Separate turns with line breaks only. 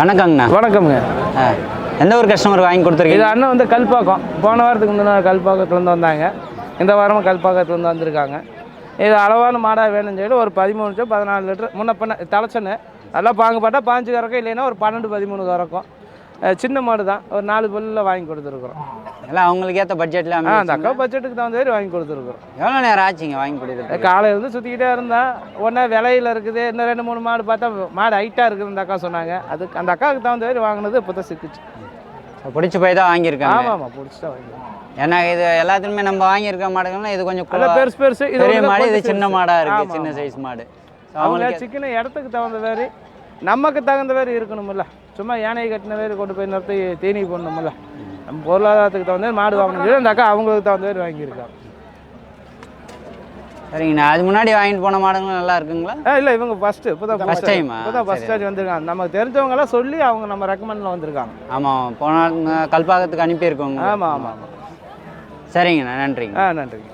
வணக்கங்கண்ணா.
வணக்கம்ங்க.
எந்த ஒரு கஸ்டமர் வாங்கி
இது
கொடுத்துருக்கீங்க
அண்ணன் வந்து கல்பாக்கம். போன வாரத்துக்கு முந்தின வாரம் கல்பாக்கத்துலேருந்து வந்தாங்க. இந்த வாரமும் கல்பாக்கத்துலேருந்து வந்திருக்காங்க. இது அளவான மாடாக வேணும்னு சொல்லி ஒரு பதிமூணு பதினாலு லிட்டர். முன்ன பின்ன தலைச்சனு நல்லா பாங்கு பார்த்தா பாஞ்சு கறக்கும். இல்லைன்னா ஒரு பன்னெண்டு பதிமூணு கறக்கும். சின்ன மாடு தான். ஒரு நாலு பல்லில் வாங்கி கொடுத்துருக்குறோம்.
எல்லாம் அவங்களுக்கு ஏற்ற பட்ஜெட்டில்
ஆ அந்த அக்கா பட்ஜெட்டுக்கு தகுந்த மாதிரி வாங்கி கொடுத்துருக்குறோம்.
எவ்வளோ நேரம் ஆச்சுங்க வாங்கி கொடுக்குறது
காலையில இருந்து சுற்றிக்கிட்டே இருந்தேன். உடனே விலையில இருக்குது. இன்னும் ரெண்டு மூணு மாடு பார்த்தா மாடு ஹைட்டாக இருக்குது அந்த அக்கா சொன்னாங்க. அதுக்கு அந்த அக்காவுக்கு தகுந்த மாதிரி வாங்கினது இப்போ தான் சிக்கிச்சு
பிடிச்சி போய் தான் வாங்கியிருக்காங்க.
ஆமாம் ஆமாம் பிடிச்சிட்டா வாங்கி
ஏன்னா இது எல்லாத்துலையுமே நம்ம வாங்கியிருக்க மாடுகள்லாம் இது கொஞ்சம் குவா-
பெருசு பெருசு. இது
பெரிய மாடு இது சின்ன
பெருசு.
மாடா இருக்கு
ஆமா,
சின்ன. சைஸ் மாடு.
அவங்க சிக்கன இடத்துக்கு தகுந்த மாதிரி நமக்கு தகுந்த மாதிரி இருக்கணும்ல. சும்மா யானை கட்டின மாதிரி கொண்டு போய் நிறுத்தி தீனி போடணும்ல. நம்ம பொருளாதாரத்துக்கு தகுந்த மாதிரி மாடு வாங்கணும். அந்த அக்கா அவங்களுக்கு தகுந்த மாதிரி வாங்கியிருக்காங்க
சரிங்கண்ணா அது முன்னாடி வாங்கிட்டு போன மாடுங்களும் நல்லா இருக்குங்களா?
இல்லை இவங்க ஃபஸ்ட்டு இப்போ தான்
time ஆ?
இப்போ தான் ஃபஸ்ட் டைம் வந்திருக்காங்க. நமக்கு தெரிஞ்சவங்களாம் சொல்லி அவங்க நம்ம ரெக்கமெண்டில் வந்திருக்காங்க.
ஆமாம் போன நாள் கல்பாக்கத்துக்கு அனுப்பியிருக்கோங்க
ஆமாம் ஆமாம் ஆமாம்
சரிங்கண்ணா நன்றிங்க.
ஆ நன்றிங்க.